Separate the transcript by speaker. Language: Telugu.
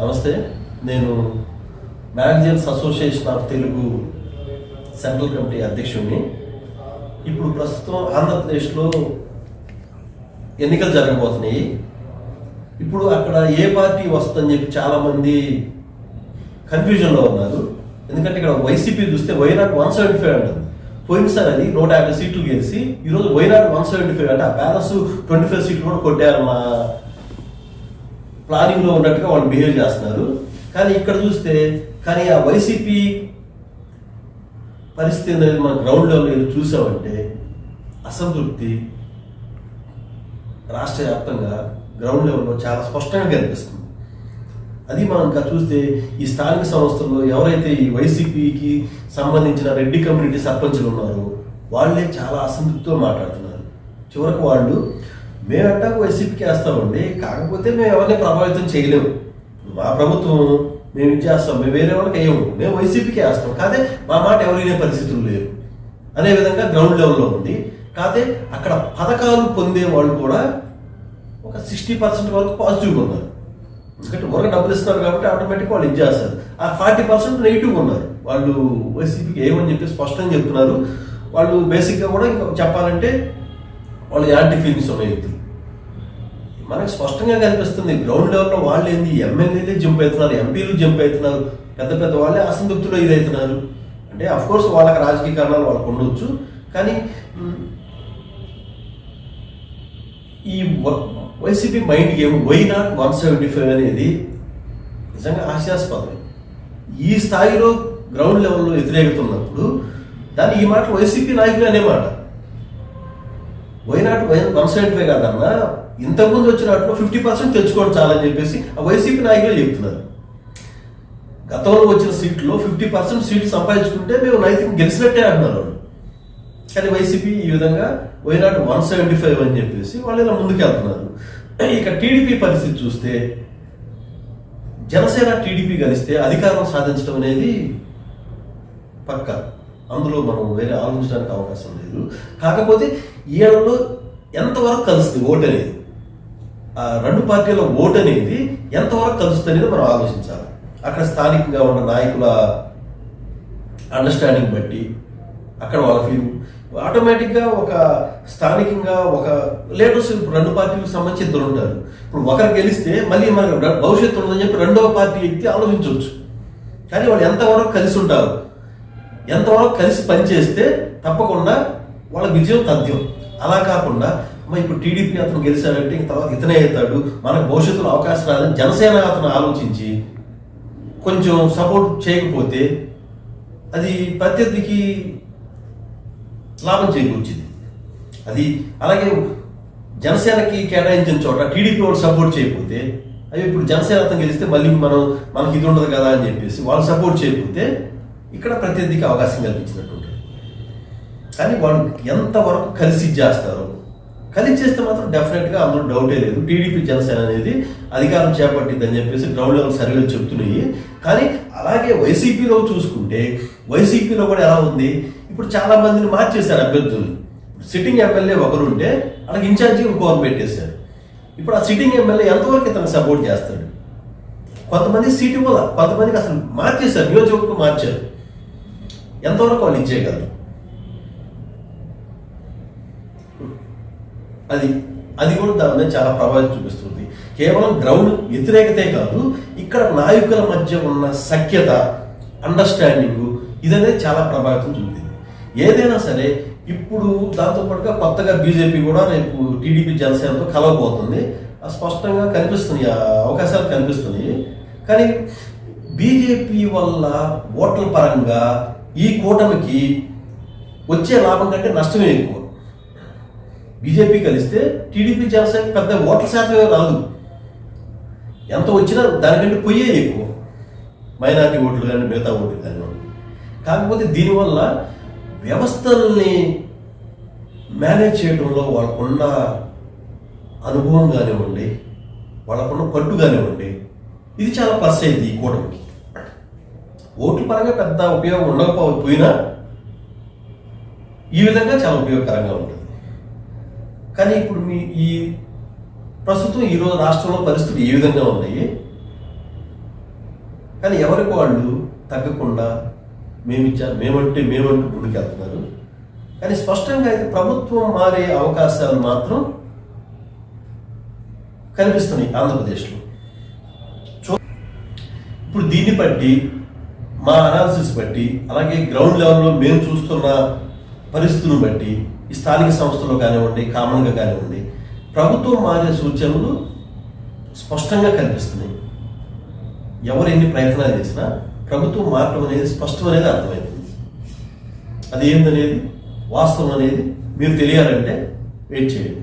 Speaker 1: నమస్తే నేను magazines association of Telugu central committee అధ్యక్షుడిని. ఇప్పుడు ప్రస్తుతం ఆంధ్రప్రదేశ్లో ఎన్నికలు జరగబోతున్నాయి. ఇప్పుడు అక్కడ ఏ పార్టీ వస్తుందని చెప్పి చాలామంది కన్ఫ్యూజన్లో ఉన్నారు. ఎందుకంటే ఇక్కడ వైసీపీ చూస్తే వైనాట్ వన్ సెవెంటీ ఫైవ్ అంటుంది. పోయినసారి అది నూట యాభై సీట్లు గెలిచి ఈరోజు వైనాట్ వన్ సెవెంటీ ఫైవ్ అంటే ఆ బ్యాలెన్స్ ట్వంటీ ఫైవ్ సీట్లు కూడా కొట్టారన్న ప్లానింగ్లో ఉన్నట్టుగా వాళ్ళు బిహేవ్ చేస్తున్నారు. కానీ ఇక్కడ చూస్తే కానీ ఆ వైసీపీ పరిస్థితి అనేది మన గ్రౌండ్ లెవెల్ చూసామంటే అసంతృప్తి రాష్ట్ర వ్యాప్తంగా గ్రౌండ్ లెవెల్లో చాలా స్పష్టంగా కనిపిస్తుంది. అది మనం చూస్తే ఈ స్థానిక సంస్థల్లో ఎవరైతే ఈ వైసీపీకి సంబంధించిన రెడ్డి కమ్యూనిటీ సర్పంచులు ఉన్నారో వాళ్ళే చాలా అసంతృప్తితో మాట్లాడుతున్నారు. చివరకు వాళ్ళు మేము ఎట్టాకు వైసీపీకి వేస్తామండి కాకపోతే మేము ఎవరిని ప్రభావితం చేయలేము. మా ప్రభుత్వం మేము ఇది చేస్తాం మేము వేరే వాళ్ళకి వేయము. మేము వైసీపీకి వేస్తాం. కాదే మా మాట ఎవరు వినే పరిస్థితులు లేవు. అనే విధంగా గ్రౌండ్ లెవెల్లో ఉంది. కాకపోతే అక్కడ పథకాలు పొందే వాళ్ళు కూడా ఒక సిక్స్టీ పర్సెంట్ వరకు పాజిటివ్గా ఉన్నారు. ఎందుకంటే ఒక డబ్బులు ఇస్తున్నారు కాబట్టి ఆటోమేటిక్ వాళ్ళు ఇచ్చేస్తారు ఆ ఫార్టీ పర్సెంట్ నెగిటివ్గా ఉన్నారు. వాళ్ళు వైసీపీకి ఏమని చెప్పి స్పష్టంగా చెప్తున్నారు. వాళ్ళు బేసిక్గా కూడా ఇంకా చెప్పాలంటే వాళ్ళు ఎలాంటి ఫీలింగ్స్ ఉన్నాయి వ్యక్తులు మనకు స్పష్టంగా కనిపిస్తుంది గ్రౌండ్ లెవెల్లో వాళ్ళు ఏంది ఎమ్మెల్యేలే జంప్ అవుతున్నారు ఎంపీలు జంప్ అవుతున్నారు పెద్ద పెద్ద వాళ్ళే అసంతృప్తిలో ఇదవుతున్నారు అంటే అఫ్ కోర్స్ వాళ్ళకి రాజకీయ కారణాలు వాళ్ళకు ఉండొచ్చు కానీ ఈ YCP mind game why not one seventy five అనేది నిజంగా హాస్యాస్పదం ఈ స్థాయిలో గ్రౌండ్ లెవెల్లో వ్యతిరేకత ఉన్నప్పుడు దాన్ని ఈ మాట వైసీపీ నాయకులు అనే మాట. వై వన్ సైడ్ వే కాదన్నా ఇంతకుముందు వచ్చినట్లు ఫిఫ్టీ పర్సెంట్ తెచ్చుకోవడం చాలని చెప్పేసి ఆ వైసీపీ నాయకులు చెప్తున్నారు. గతంలో వచ్చిన సీట్లో ఫిఫ్టీ పర్సెంట్ సీట్లు సంపాదించుకుంటే మేము నైతిక గెలిచినట్టే అంటున్నారు వాళ్ళు. కానీ వైసీపీ ఈ విధంగా వైనాట్ వన్ సెవెంటీ ఫైవ్ అని చెప్పేసి వాళ్ళు ఇలా ముందుకెళ్తున్నారు. ఇక టీడీపీ పరిస్థితి చూస్తే జనసేన టీడీపీ కలిస్తే అధికారం సాధించడం అనేది పక్క. అందులో మనం వేరే ఆలోచించడానికి అవకాశం లేదు. కాకపోతే ఈయనలో ఎంతవరకు కలుస్తుంది ఓటు అనేది? ఆ రెండు పార్టీల ఓటు అనేది ఎంతవరకు కలుస్తుంది అనేది మనం ఆలోచించాలి. అక్కడ స్థానికంగా ఉన్న నాయకుల అండర్స్టాండింగ్ బట్టి అక్కడ వాళ్ళ ఫీల్ ఆటోమేటిక్గా ఒక స్థానికంగా ఒక లీడర్స్ ఇప్పుడు రెండు పార్టీలకు సంబంధించి ఇద్దరు ఉంటారు. ఇప్పుడు ఒకరు గెలిస్తే మళ్ళీ మనకు భవిష్యత్తు ఉందని చెప్పి రెండవ పార్టీ వ్యక్తి ఆలోచించవచ్చు. కానీ వాళ్ళు ఎంతవరకు కలిసి ఉంటారు? ఎంతవరకు కలిసి పనిచేస్తే తప్పకుండా వాళ్ళ విజయం తథ్యం. అలా కాకుండా అమ్మ ఇప్పుడు టీడీపీ అతను గెలిచాడంటే ఇంక తర్వాత ఇతనే అవుతాడు మనకు భవిష్యత్తులో అవకాశం రాదని జనసేన అతను ఆలోచించి కొంచెం సపోర్ట్ చేయకపోతే అది ప్రత్యర్థికి లాభం చేకూర్చింది. అది అలాగే జనసేనకి కేటాయించిన చోట టీడీపీ వాళ్ళు సపోర్ట్ చేయకపోతే అవి ఇప్పుడు జనసేన అతను గెలిస్తే మళ్ళీ మనం మనకి ఇది ఉండదు కదా అని చెప్పేసి వాళ్ళు సపోర్ట్ చేయకపోతే ఇక్కడ ప్రత్యర్థికి అవకాశం కల్పించినట్టు కానీ వాళ్ళు ఎంతవరకు కలిసి చేస్తారు కలిసి చేస్తే మాత్రం డెఫినెట్గా అందులో డౌటే లేదు. టీడీపీ జనసేన అనేది అధికారం చేపట్టింది అని చెప్పేసి గ్రౌండ్ లెవెల్ సర్వేలు చెప్తున్నాయి. కానీ అలాగే వైసీపీలో చూసుకుంటే వైసీపీలో కూడా ఎలా ఉంది? ఇప్పుడు చాలా మందిని మార్చేశారు అభ్యర్థులు. సిట్టింగ్ ఎమ్మెల్యే ఒకరు ఉంటే అలాగే ఇన్ఛార్జి ఇంకోరు పెట్టేశారు. ఇప్పుడు ఆ సిట్టింగ్ ఎమ్మెల్యే ఎంతవరకు ఇతను సపోర్ట్ చేస్తాడు? కొంతమంది సీటు ఇవ్వాల? కొంతమందికి అసలు మార్చేశారు నియోజకవర్గం మార్చారు. ఎంతవరకు వాళ్ళు ఇచ్చేయగలరు అది అది కూడా దాని మీద చాలా ప్రభావం చూపిస్తుంది. కేవలం గ్రౌండ్ వ్యతిరేకతే కాదు ఇక్కడ నాయకుల మధ్య ఉన్న సఖ్యత అండర్స్టాండింగ్ ఇదనేది చాలా ప్రభావితం చూపింది. ఏదైనా సరే ఇప్పుడు దాంతోపాటుగా కొత్తగా బీజేపీ కూడా రేపు టీడీపీ జనసేనతో కలవబోతుంది. స్పష్టంగా కనిపిస్తున్నాయి ఆ అవకాశాలు కనిపిస్తున్నాయి. కానీ బీజేపీ వల్ల ఓట్ల పరంగా ఈ కూటమికి వచ్చే లాభం కంటే నష్టమే ఎక్కువ. బీజేపీ కలిస్తే టీడీపీ జనసేన పెద్ద ఓట్ల శాతమే రాదు. ఎంత వచ్చినా దానికంటే పొయ్యే ఎక్కువ. మైనారిటీ ఓట్లు కానీ మిగతా ఓట్లు కానీ కాకపోతే దీనివల్ల వ్యవస్థల్ని మేనేజ్ చేయడంలో వాళ్ళకున్న అనుభవం కానివ్వండి వాళ్ళకున్న పట్టు కానివ్వండి ఇది చాలా ప్లస్ అయింది ఈ కూటమికి. ఓట్ల పరంగా పెద్ద ఉపయోగం ఉండకపోయినా ఈ విధంగా చాలా ఉపయోగకరంగా ఉంటుంది. కానీ ఇప్పుడు మీ ఈ ప్రస్తుతం ఈరోజు రాష్ట్రంలో పరిస్థితులు ఏ విధంగా ఉన్నాయి? కానీ ఎవరికి వాళ్ళు తగ్గకుండా మేమిచ్చా మేమంటే మేమంటూ ముందుకెళ్తున్నారు. కానీ స్పష్టంగా అయితే ప్రభుత్వం మారే అవకాశాలు మాత్రం కనిపిస్తున్నాయి ఆంధ్రప్రదేశ్లో. చూ ఇప్పుడు దీన్ని బట్టి మా అనాలిసిస్ బట్టి అలాగే గ్రౌండ్ లెవెల్లో మేము చూస్తున్న పరిస్థితులను బట్టి ఈ స్థానిక సంస్థలో కానివ్వండి కామన్గా కానివ్వండి ప్రభుత్వం మారే సూచనలు స్పష్టంగా కనిపిస్తున్నాయి. ఎవరు ఎన్ని ప్రయత్నాలు చేసినా ప్రభుత్వం మారటం అనేది స్పష్టం అనేది అర్థమవుతుంది. అది ఏందనేది? వాస్తవం అనేది మీరు తెలియాలంటే వెయిట్ చేయండి.